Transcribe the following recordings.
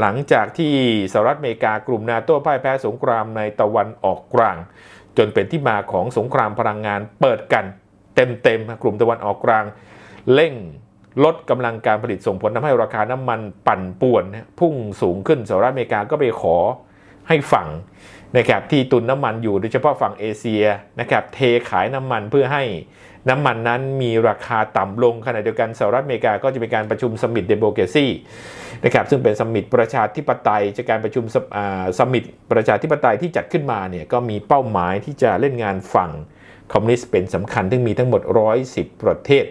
หลังจากที่สหรัฐอเมริกากลุ่มนาโต้พ่ายแพ้สงครามในตะวันออกกลาง จนเป็นที่มาของสงครามพลังงานเปิดกันเต็มๆกลุ่มตะวันออกกลาง เร่งลดกำลังการผลิตส่งผลทำให้ราคาน้ำมันปั่นป่วน พุ่งสูงขึ้นสหรัฐอเมริกาก็ไปขอให้ฝั่งนะครับที่ตุนน้ำมันอยู่โดยเฉพาะฝั่งเอเชียนะครับเทขายน้ำมันเพื่อให้ น้ำมันนั้นมีราคาต่ำลงขณะเดียวกันสหรัฐอเมริกาก็จะมีการประชุมสมิตเดโมเกซีนะครับซึ่งเป็นสมิตประชาธิปไตยจากการประชุมสมิตประชาธิปไตยที่จัดขึ้นมาเนี่ยก็มีเป้าหมายที่จะเล่นงานฝั่งคอมมิวนิสต์เป็นสำคัญซึ่งมีทั้งหมด 110 ประเทศ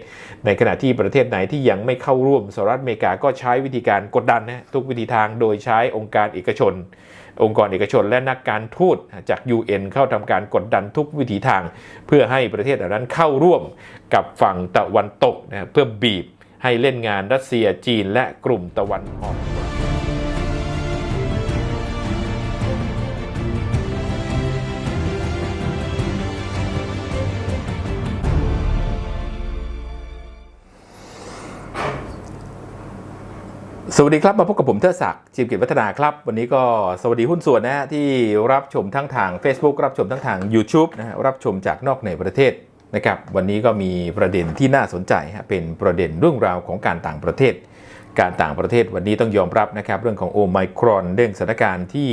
ในขณะที่ประเทศไหนที่ยังไม่เข้าร่วมสหรัฐอเมริกาก็ใช้วิธีการกดดันนะทุกวิธีทางโดยใช้องค์การเอกชน องค์กรเอกชนและนักการทูตจาก UN เข้าทำการกดดันทุกวิถีทาง เพื่อให้ประเทศเหล่านั้นเข้าร่วมกับฝั่งตะวันตกนะเพื่อบีบให้เล่นงานรัสเซียจีนและกลุ่มตะวันออก สวัสดีครับ มาพบกับผมเทิดศักดิ์จีมกิจวัฒนาครับ วันนี้ก็สวัสดีหุ้นส่วนนะฮะที่รับชมทั้งทาง Facebook รับชมทั้งทาง YouTube นะฮะรับชมจากนอกในประเทศนะครับวันนี้ก็มีประเด็นที่น่าสนใจฮะเป็นประเด็นเรื่องราวของการต่างประเทศ การต่างประเทศวันนี้ต้องยอมรับนะครับเรื่องของโอไมครอนเรื่องสถานการณ์ที่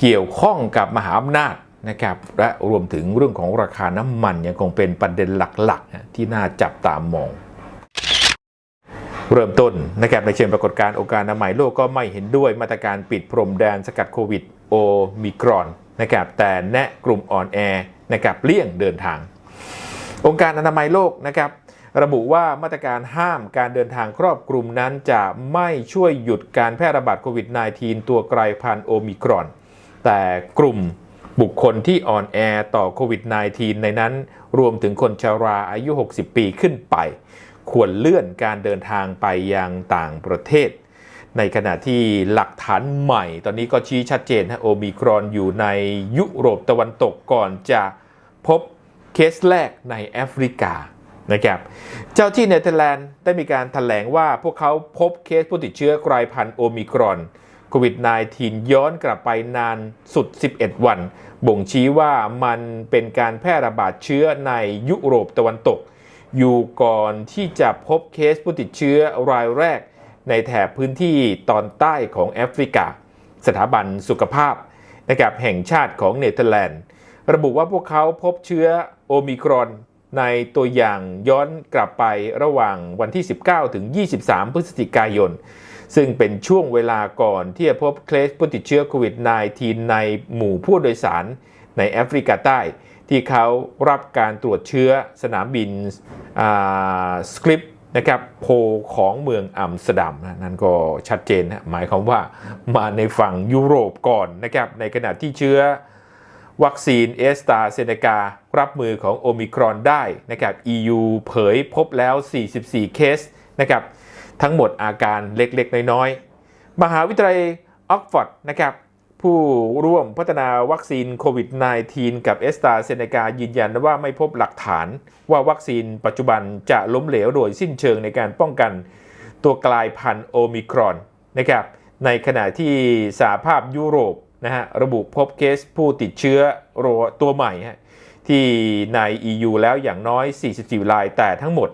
เกี่ยวข้องกับมหาอำนาจนะครับและรวมถึงเรื่องของราคาน้ำมันยังคงเป็นประเด็นหลักๆ ที่น่าจับตามอง เริ่มต้นนะครับในเชิงปรากฏการณ์องค์การอนามัยโลกก็ไม่เห็นด้วยมาตรการปิดพรมแดนสกัดโควิดโอมิครอนนะครับแต่แนะกลุ่มอ่อนแอนะครับเลี่ยงเดินทาง องค์การอนามัยโลกนะครับระบุว่ามาตรการห้ามการเดินทางครอบคลุมนั้นจะไม่ช่วยหยุดการแพร่ระบาดโควิด -19 ตัวกลายพันธุ์โอมิครอน แต่กลุ่มบุคคลที่อ่อนแอต่อโควิด -19 ในนั้น รวมถึงคนชราอายุ 60 ปีขึ้นไป ควรเลื่อนการเดินทางไปยังต่างประเทศ ในขณะที่หลักฐานใหม่ ตอนนี้ก็ชี้ชัดเจนฮะโอมิครอนอยู่ในยุโรปตะวันตกก่อนจะพบเคสแรกในแอฟริกานะครับเจ้าที่เนเธอร์แลนด์ได้มีการถแถลงว่าพวกเขาพบเคสผู้ติดเชื้อกลายพันธุ์โอมิครอนโควิด -19 ย้อนกลับไปนานสุด 11 วัน บ่งชี้ว่ามันเป็นการแพร่ระบาดเชื้อในยุโรปตะวันตก อยู่ก่อนที่จะพบเคสผู้ติดเชื้อรายแรก ในแถบพื้นที่ตอนใต้ของแอฟริกา สถาบันสุขภาพนะครับแห่งชาติของเนเธอร์แลนด์ ระบุว่าพวกเขาพบเชื้อโอมิครอนในตัวอย่างย้อนกลับไประหว่างวันที่ 19 ถึง 23 พฤศจิกายน ซึ่งเป็นช่วงเวลาก่อนที่จะพบเคสผู้ติดเชื้อโควิด -19 ในหมู่ผู้โดยสารในแอฟริกาใต้ ที่เขารับการตรวจเชื้อสนามบินสคริปนะครับโพของเมืองอัมสเตอร์ดัมนั่นก็ชัดเจนนะหมายความว่ามาในฝั่งยุโรปก่อนนะครับในขณะที่เชื้อวัคซีนเอสตาเซเนการับมือของโอมิครอนได้นะครับ EU เผยพบแล้ว 44 เคสนะครับทั้งหมดอาการเล็กๆ น้อยๆ มหาวิทยาลัยออกฟอร์ดนะครับ ผู้ร่วมพัฒนาวัคซีนโควิด -19 กับเอสตาเซเนกายืนยันว่าไม่พบหลักฐานว่าวัคซีนปัจจุบันจะล้มเหลวโดยสิ้นเชิงในการป้องกันตัวกลายพันธุ์โอมิครอนนะครับในขณะที่สหภาพยุโรปนะฮะระบุพบเคสผู้ติดเชื้อโรตัวใหม่ฮะที่ใน EU แล้วอย่างน้อย 44 รายแต่ทั้งหมด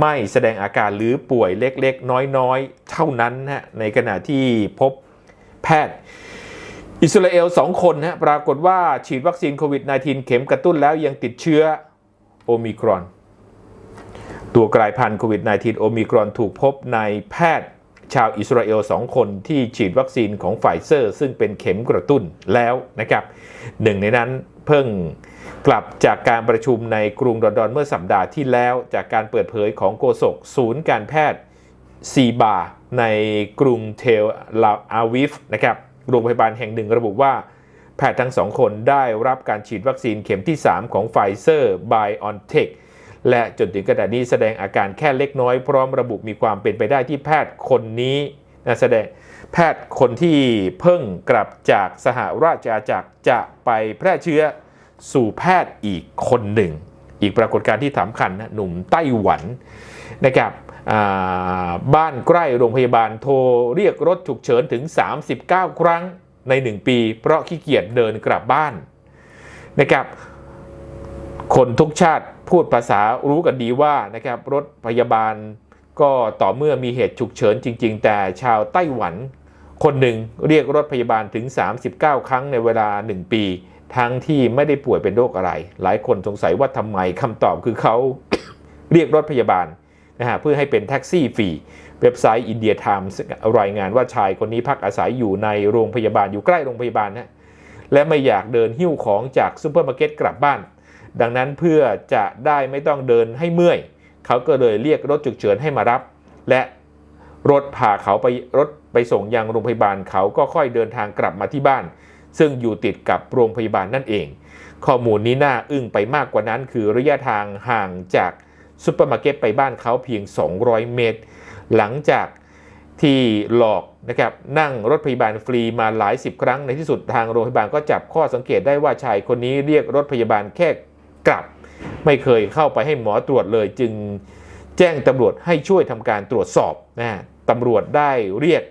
ไม่แสดงอาการหรือป่วยเล็กๆ น้อยๆ เท่านั้นฮะในขณะที่พบแพทย์ อิสราเอล 2 คนฮะปรากฏว่าฉีดวัคซีนโควิด -19 เข็มกระตุ้นแล้วยังติดเชื้อโอมิครอน ตัวกลายพันธุ์โควิด -19 โอมิครอนถูกพบในแพทย์ชาวอิสราเอล 2 คนที่ฉีดวัคซีนของไฟเซอร์ ซึ่งเป็นเข็มกระตุ้นแล้วนะครับหนึ่งในนั้นเพิ่งกลับจากการประชุมในกรุงลอนดอนเมื่อสัปดาห์ที่แล้ว จากการเปิดเผยของโฆษกศูนย์การแพทย์ซีบาในกรุงเทลลาอาวิฟนะครับ โรงพยาบาลแห่งหนึ่งระบุว่า แพทย์ทั้งสองคนได้รับการฉีดวัคซีนเข็มที่ 3 ของไฟเซอร์ไบออนเทคและจนถึงขณะนี้แสดงอาการแค่เล็กน้อยพร้อมระบุมีความเป็นไปได้ที่แพทย์คนนี้นะแสดงแพทย์คนที่เพิ่งกลับจากสหราชอาณาจักรจะไปแพร่เชื้อสู่แพทย์อีกคนหนึ่ง อีกปรากฏการณ์ที่สำคัญนะหนุ่มไต้หวันนะครับ บ้านใกล้โรงพยาบาลโทรเรียกรถฉุกเฉินถึง 39 ครั้งใน 1 ปี เพราะขี้เกียจเดินกลับบ้านนะครับ คนทุกชาติพูดภาษารู้กันดีว่านะครับรถพยาบาลก็ต่อเมื่อมีเหตุฉุกเฉินจริง ๆ แต่ชาวไต้หวัน คนหนึ่งเรียกรถพยาบาลถึง 39 ครั้งในเวลา 1 ปี ทั้งที่ไม่ได้ป่วยเป็นโรคอะไร หลายคนสงสัยว่าทำไมคำตอบคือเขา เรียกรถพยาบาล นะฮะเพื่อให้เป็นแท็กซี่ฟรีเว็บไซต์อินเดียไทมส์รายงานว่าชายคนนี้พักอาศัยอยู่ในโรงพยาบาลอยู่ใกล้โรงพยาบาลนะและไม่อยากเดินหิ้วของจากซูเปอร์มาร์เก็ตกลับบ้าน ดังนั้นเพื่อจะได้ไม่ต้องเดินให้เมื่อย เขาก็เลยเรียกรถฉุกเฉินให้มารับ และรถพาเขาไปรถไปส่งยังโรงพยาบาลเขาก็ค่อยเดินทางกลับมาที่บ้าน ซึ่งอยู่ติดกับโรงพยาบาลนั่นเอง ข้อมูลนี้น่าอึ้งไปมากกว่านั้น คือระยะทางห่างจาก ซูเปอร์มาร์เก็ตไปบ้านเขาเพียง 200 เมตร หลังจากที่หลอกนะครับนั่งรถพยาบาลฟรีมาหลายสิบครั้งในที่สุดทางโรงพยาบาลก็จับข้อสังเกตได้ว่าชายคนนี้เรียกรถพยาบาลแค่กลับ ไม่เคยเข้าไปให้หมอตรวจเลยจึงแจ้งตำรวจให้ช่วยทำการตรวจสอบนะตำรวจได้เรียก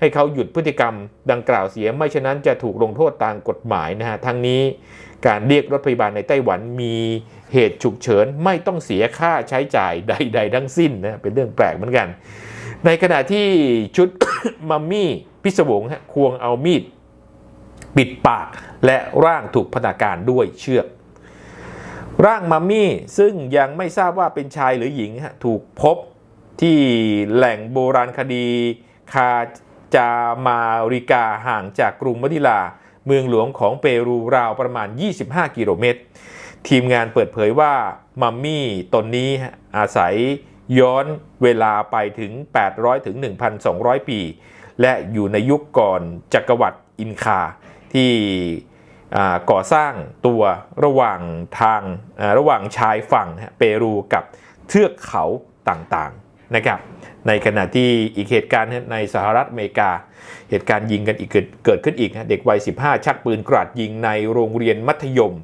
ให้เขาหยุดพฤติกรรมดังกล่าวเสียไม่ฉะนั้นจะถูกลงโทษตามกฎหมายนะฮะทั้งนี้การเรียกรถพยาบาลในไต้หวันมีเหตุฉุกเฉินไม่ต้องเสียค่าใช้จ่ายใด ๆ ทั้งสิ้นนะเป็นเรื่องแปลกเหมือนกัน ในขณะที่ชุดมัมมี่พิศวงฮะควงเอามีดปิดปากและร่างถูกพนาการด้วยเชือก ร่างมัมมี่ซึ่งยังไม่ทราบว่าเป็นชายหรือหญิงฮะถูกพบที่แหล่งโบราณคดีคา จามาริกาห่างจากกรุงมะนิลา เมืองหลวงของเปรูราวประมาณ 25 กิโลเมตร ทีมงานเปิดเผยว่ามัมมี่ตนนี้อาศัยย้อนเวลาไปถึง 800 ถึง 1,200 ปี และอยู่ในยุคก่อนจักรวรรดิอินคาที่ก่อสร้างตัวระหว่างทางระหว่างชายฝั่งเปรูกับเทือกเขาต่างๆ นะครับในขณะที่อีกเหตุการณ์ในสหรัฐอเมริกา เหตุการณ์ยิงกันอีกเกิดเกิดขึ้นอีกฮะเด็กวัย 15 ชักปืนกราดยิงในโรงเรียนมัธยม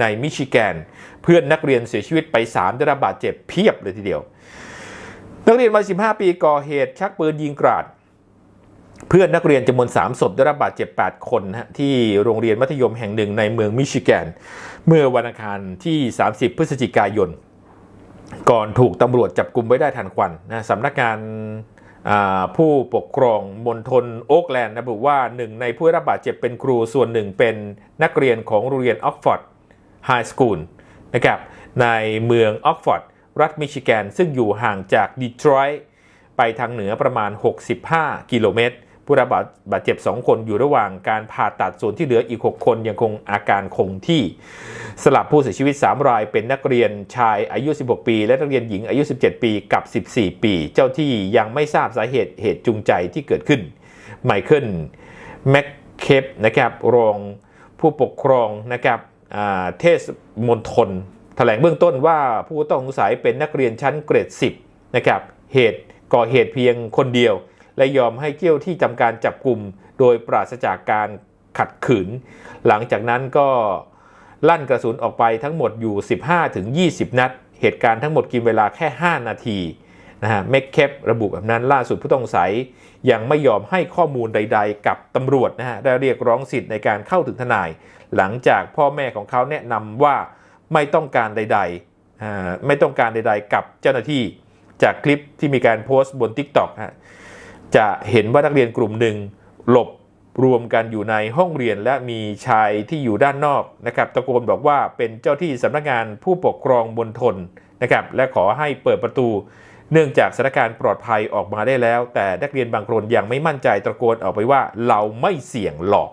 ในมิชิแกน เพื่อนนักเรียนเสียชีวิตไป 3 ได้รับบาดเจ็บเพียบเลยทีเดียว นักเรียนวัย 15 ปีก่อเหตุชักปืนยิงกราด เพื่อนนักเรียนจำนวน 3 ศพได้รับบาดเจ็บ 8 คนนะฮะที่โรงเรียนมัธยมแห่งหนึ่งในเมืองมิชิแกน เมื่อวันอังคารที่ 30 พฤศจิกายน ก่อนถูกตำรวจจับกลุ่มไว้ได้ทันควันนะสำนักงานผู้ปกครองมณฑลโอ๊กแลนด์ระบุว่าหนึ่งในผู้รับบาดเจ็บเป็นครูส่วนหนึ่งเป็นนักเรียนของโรงเรียนออกฟอร์ดไฮสคูลนะครับในเมืองออกฟอร์ดรัฐมิชิแกน ซึ่งอยู่ห่างจากดีทรอยต์ไปทางเหนือประมาณ 65 กิโลเมตร ผู้รับบาดเจ็บ 2 คนอยู่ระหว่างการผ่าตัดส่วนที่เหลืออีก 6 คนยังคงอาการคงที่สลับผู้เสียชีวิต 3 รายเป็นนักเรียนชายอายุ 16 ปี และนักเรียนหญิงอายุ 17 ปีกับ 14 ปี เจ้าที่ยังไม่ทราบสาเหตุเหตุจูงใจที่เกิดขึ้นไมเคิลแมคเคปนะครับรองผู้ปกครองนะครับอ่าเทศมนทนแถลงเบื้องต้นว่าผู้ต้องสงสัยเป็นนักเรียนชั้นเกรด 10 นะครับ เหตุก่อเหตุเพียงคนเดียว และยอมให้เจ้าที่ทำการจับกลุ่มโดยปราศจากการขัดขืน หลังจากนั้นก็ลั่นกระสุนออกไปทั้งหมดอยู่ 15-20 นัด เหตุการณ์ทั้งหมดกินเวลาแค่ 5 นาทีนะฮะเมคเคประบุแบบนั้นล่าสุดผู้ต้องสัยยังไม่ยอมให้ข้อมูลใด ๆ กับตำรวจนะฮะได้เรียกร้องสิทธิ์ในการเข้าถึงทนาย หลังจากพ่อแม่ของเขาแนะนำว่าไม่ต้องการใดๆไม่ต้องการใด ๆ กับเจ้าหน้าที่จากคลิปที่มีการโพสต์บน TikTok ฮะ จะเห็นว่านักเรียนกลุ่มหนึ่งหลบรวมกันอยู่ในห้องเรียนและมีชายที่อยู่ด้านนอกนะครับตะโกนบอกว่าเป็นเจ้าที่สำนักงานผู้ปกครองบนทนนะครับและขอให้เปิดประตู เนื่องจากสถานการณ์ปลอดภัยออกมาได้แล้ว แต่นักเรียนบางคนยังไม่มั่นใจตะโกนออกไปว่าเราไม่เสี่ยงหรอก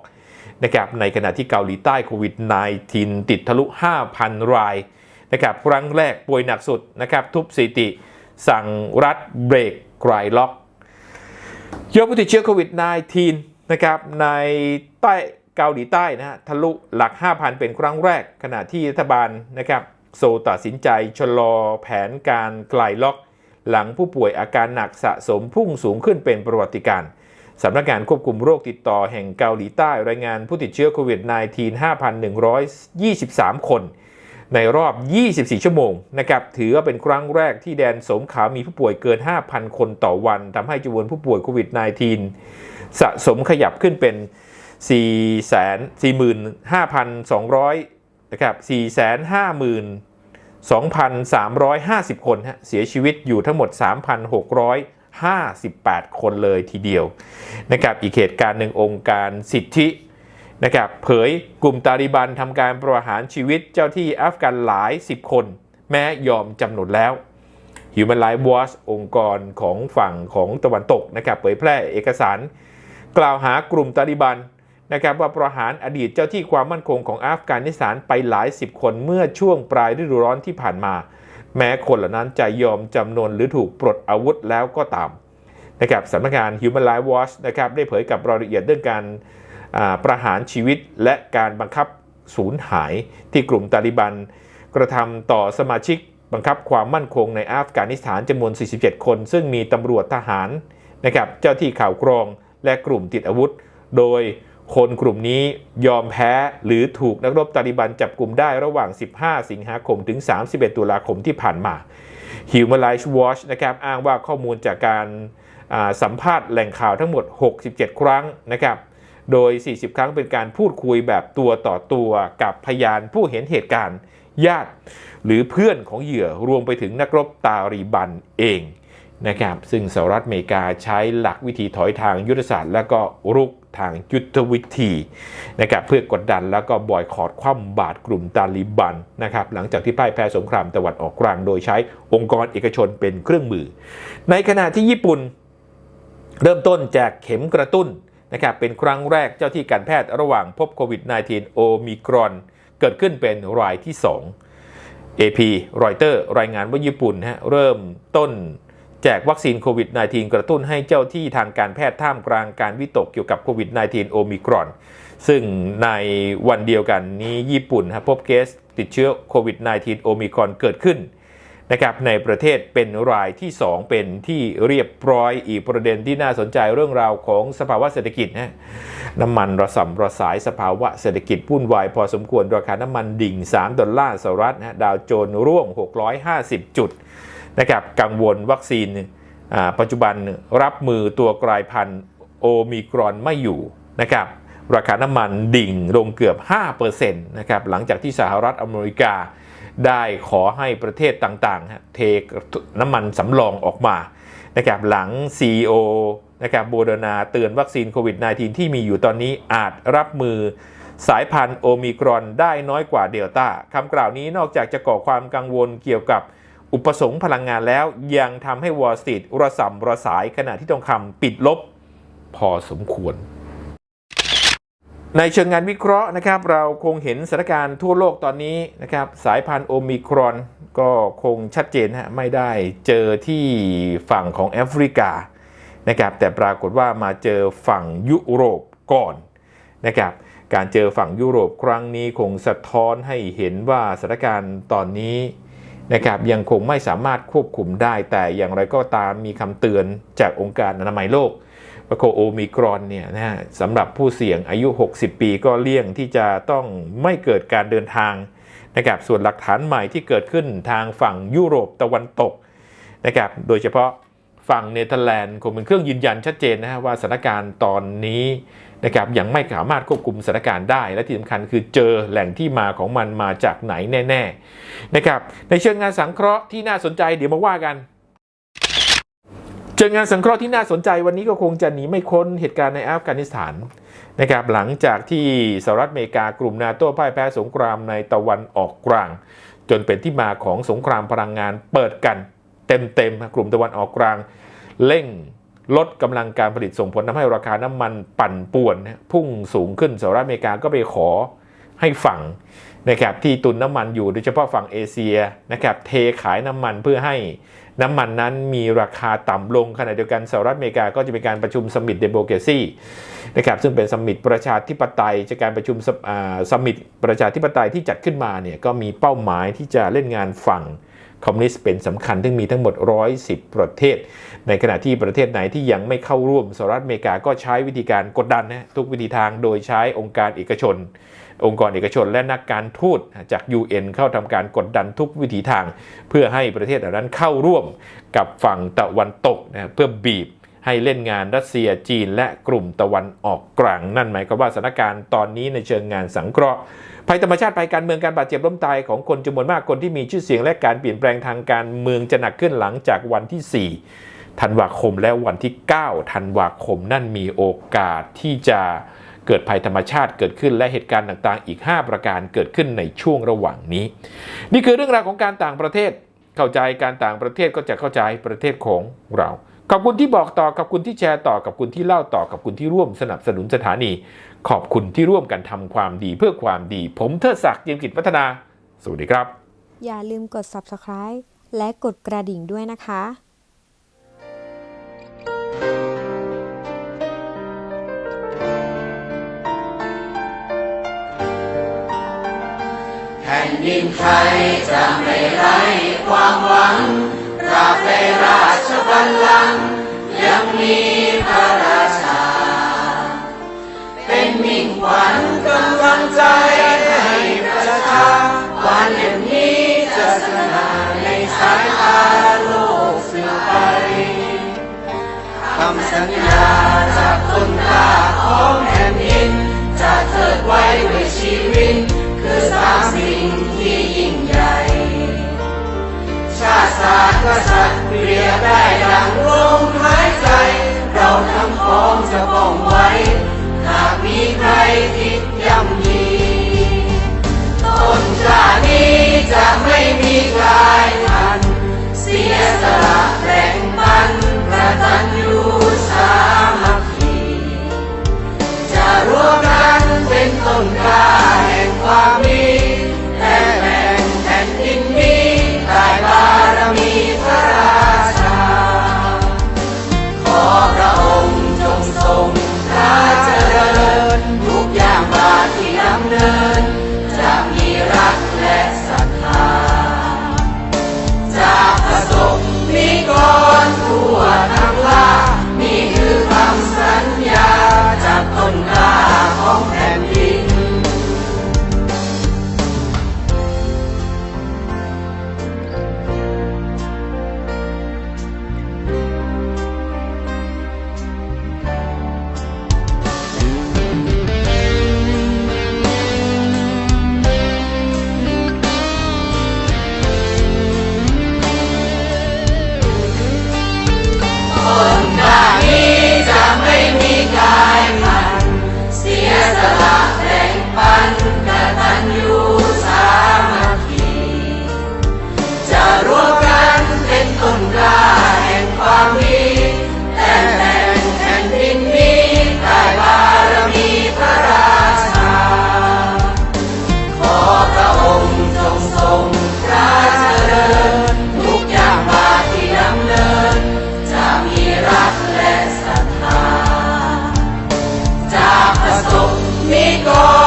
นะครับในขณะที่เกาหลีใต้โควิด -19 ติดทะลุ 5,000 รายนะครับครั้งแรกป่วยหนักสุดนะครับทุบสถิติ สั่งรัฐเบรกไกรล็อก ยอดผู้ติดเชื้อโควิด -19 นะครับในใต้เกาหลีใต้นะฮะทะลุหลัก 5,000 เป็นครั้งแรก ขณะที่รัฐบาลนะครับโซตัดสินใจชะลอแผนการคลายล็อก หลังผู้ป่วยอาการหนักสะสมพุ่งสูงขึ้นเป็นประวัติการณ์สำนักงานควบคุมโรคติดต่อแห่งเกาหลีใต้ รายงานผู้ติดเชื้อโควิด -19 5,123 คน ในรอบ 24 ชั่วโมงนะครับถือว่าเป็นครั้งแรกที่แดนสมขาวมีผู้ป่วยเกิน 5,000 คนต่อวันทำให้จำนวนผู้ป่วยโควิด -19 สะสมขยับขึ้นเป็น45,200นะครับ4 5 2,350 คนฮะเสียชีวิตอยู่ทั้งหมด 3,658 คนเลยทีเดียวนะครับอีกเหตุการณ์หนึ่งองค์การสิทธิ นะครับเผยกลุ่มตาลิบันทำการประหารชีวิตเจ้าที่อัฟกันหลาย 10 คน แม้ยอมจำนนแล้ว Human Rights Watch องค์กรของฝั่งของตะวันตกนะครับเผยแพร่เอกสาร กล่าวหากลุ่มตาลิบันนะครับว่าประหารอดีตเจ้าที่ความมั่นคงของอัฟกานิสถานไปหลายสิบคนเมื่อช่วงปลายฤดูร้อนที่ผ่านมา แม้คนเหล่านั้นจะยอมจำนนหรือถูกปลดอาวุธแล้วก็ตามนะครับสำนักงาน Human Rights Watch นะครับได้เผยกับรายละเอียดเรื่องการ ประหารชีวิตและการบังคับสูญหายที่กลุ่มตาลิบัน กระทำต่อสมาชิกบังคับความมั่นคงในอัฟกานิสถานจำนวน 47 คน ซึ่งมีตำรวจทหารนะครับเจ้าที่ข่าวกรองและกลุ่มติดอาวุธ โดยคนกลุ่มนี้ยอมแพ้หรือถูกนักรบตาลิบันจับกลุ่มได้ระหว่าง 15 สิงหาคมถึง 31 ตุลาคมที่ผ่านมา Human Rights Watch นะครับอ้างว่าข้อมูลจากการสัมภาษณ์แหล่งข่าวทั้งหมด 67 ครั้งนะครับ โดย 40 ครั้งเป็นการพูดคุยแบบตัวต่อตัวกับพยานผู้เห็นเหตุการณ์ญาติ หรือเพื่อนของเหยื่อรวมไปถึงนักรบตาลีบันเองนะครับซึ่งสหรัฐอเมริกาใช้หลักวิธีถอยทางยุทธศาสตร์และก็รุกทางยุทธวิธีนะครับเพื่อกดดันแล้วก็บอยคอรดคว่ำบาตรกลุ่มตาลีบันนะครับหลังจากที่พ่ายแพ้สงครามตะวันออกกลาง โดยใช้องค์กรเอกชนเป็นเครื่องมือ ในขณะที่ญี่ปุ่น เริ่มต้นแจกเข็มกระตุ้น นะครับเป็นครั้งแรกเจ้าที่การแพทย์ระหว่างพบโควิด -19 โอมิครอน เกิดขึ้นเป็นรายที่ 2 AP รอยเตอร์รายงานว่าญี่ปุ่นฮะเริ่มต้นแจกวัคซีนโควิด -19 กระตุ้นให้เจ้าที่ทางการแพทย์ท่ามกลางการวิตกเกี่ยวกับโควิด -19 โอมิครอน ซึ่งในวันเดียวกันนี้ญี่ปุ่นฮะพบเคสติดเชื้อโควิด -19 โอมิครอนเกิดขึ้น นะครับในประเทศเป็นรายที่ 2 เป็นที่เรียบร้อยอีกประเด็นที่น่าสนใจเรื่องราวของสภาวะเศรษฐกิจนะน้ำมันระสำระสายสภาวะเศรษฐกิจวุ่นวายพอสมควรราคาน้ำมันดิ่ง 3 ดอลลาร์สหรัฐนะดาวโจนส์ร่วง 650 จุดนะครับกังวลวัคซีนปัจจุบันรับมือตัวกลายพันธุ์โอมิครอนไม่อยู่นะครับราคาน้ำมันดิ่งลงเกือบ 5%นะครับหลังจากที่สหรัฐอเมริกา ได้ขอให้ประเทศต่างๆ เทน้ำมันสำรองออกมานะครับหลัง CEO นะครับโบเดนาเตือนวัคซีนโควิด -19 ที่มีอยู่ตอนนี้อาจรับมือสายพันธุ์โอมิครอนได้น้อยกว่าเดลต้าคำกล่าวนี้นอกจากจะก่อความกังวลเกี่ยวกับอุปสงค์พลังงานแล้ว ยังทำให้วอลสตรีทระสำระสายขณะที่ทองคำปิดลบ พอสมควร ในเชิงงานวิเคราะห์นะครับ เราคงเห็นสถานการณ์ทั่วโลกตอนนี้นะครับ สายพันธุ์โอมิครอนก็คงชัดเจนฮะไม่ได้เจอที่ฝั่งของแอฟริกานะครับแต่ปรากฏว่ามาเจอฝั่งยุโรปก่อนนะครับการเจอฝั่งยุโรปครั้งนี้คงสะท้อนให้เห็นว่าสถานการณ์ตอนนี้นะครับยังคงไม่สามารถควบคุมได้แต่อย่างไรก็ตามมีคำเตือนจากองค์การอนามัยโลก ว่าโคโอมิครอนเนี่ยนะฮะสำหรับผู้เสี่ยงอายุ 60 ปีก็เลี่ยงที่จะต้องไม่เกิดการเดินทางนะครับส่วนหลักฐานใหม่ที่เกิดขึ้นทางฝั่งยุโรปตะวันตกนะครับโดยเฉพาะฝั่งเนเธอร์แลนด์คงเป็นเครื่องยืนยันชัดเจนนะฮะว่าสถานการณ์ตอนนี้นะครับยังไม่สามารถควบคุมสถานการณ์ได้ และที่สำคัญคือเจอแหล่งที่มาของมันมาจากไหนแน่ ๆนะครับ ในเชิงงานสังเคราะห์ที่น่าสนใจเดี๋ยวมาว่ากัน เจองานสังเคราะห์ที่น่าสนใจวันนี้ก็คงจะหนีไม่พ้นเหตุการณ์ในอัฟกานิสถานนะครับหลังจากที่สหรัฐอเมริกากลุ่มนาโต้พ่ายแพ้สงครามในตะวันออกกลาง จนเป็นที่มาของสงครามพลังงานเปิดกัน เต็มๆกลุ่มตะวันออกกลาง เร่งลดกำลังการผลิตส่งผลทำให้ราคาน้ำมันปั่นป่วน พุ่งสูงขึ้นสหรัฐอเมริกาก็ไปขอให้ฝั่งนะครับที่ตุนน้ำมันอยู่โดยเฉพาะฝั่งเอเชียนะครับเทขายน้ำมันเพื่อให้ น้ำมันนั้นมีราคาต่ำลงขณะเดียวกันสหรัฐอเมริกาก็จะเป็นการประชุมสมิตเดโมเกซีนะครับซึ่งเป็นสมิตประชาธิปไตยจากการประชุมสมิตประชาธิปไตยที่จัดขึ้นมาเนี่ยก็มีเป้าหมายที่จะเล่นงานฝั่ง คอมมิวนิสต์เป็นสำคัญซึ่มีทั้งหมด 110 ประเทศ ในขณะที่ประเทศไหนที่ยังไม่เข้าร่วมสหรัฐอเมริกาก็ใช้วิธีการกดดันนะทุกวิธีทางโดยใช้องค์การเอกชน องค์กรเอกชนและนักการทูตจาก UN เข้าทำการกดดันทุกวิถีทาง เพื่อให้ประเทศเหล่านั้นเข้าร่วมกับฝั่งตะวันตกนะเพื่อบีบให้เล่นงานรัสเซียจีนและกลุ่มตะวันออกกลาง นั่นหมายความว่าสถานการณ์ตอนนี้ในเชิงงานสังเคราะห์ ภัยธรรมชาติภัยการเมืองการบาดเจ็บล้มตายของคนจำนวนมากคนที่มีชื่อเสียงและการเปลี่ยนแปลงทางการเมืองจะหนักขึ้นหลังจากวันที่ 4 ธันวาคมและวันที่ 9 ธันวาคมนั่นมีโอกาสที่จะเกิดภัยธรรมชาติเกิดขึ้นและเหตุการณ์ต่างๆ อีก 5 ประการเกิดขึ้นในช่วงระหว่างนี้ นี่คือเรื่องราวของการต่างประเทศ เข้าใจการต่างประเทศก็จะเข้าใจประเทศของเราขอบคุณที่บอกต่อกับคุณที่แชร์ต่อกับคุณที่เล่าต่อกับคุณที่ร่วมสนับสนุนสถานี ขอบคุณที่ร่วมกันทำความดีเพื่อความดี ผมเทิดศักดิ์เจียมกิจพัฒนา สวัสดีครับ อย่าลืมกด subscribe และกดกระดิ่งด้วยนะคะแผ่นดินไทยจะไม่ไร้ความหวังตราบใดราชบัลลังก์ยังมีพระรา ใจให้ประชาวันเล่มนี้จะสง่าในสายตาโลกสืบไปคำสัญญาจากคนตาของแผ่นดิน จะเทิดไว้ด้วยชีวิต คือสามสิ่งที่ยิ่งใหญ่ ชาติศาสตร์กษัตริย์เปรียบได้ดังลม แ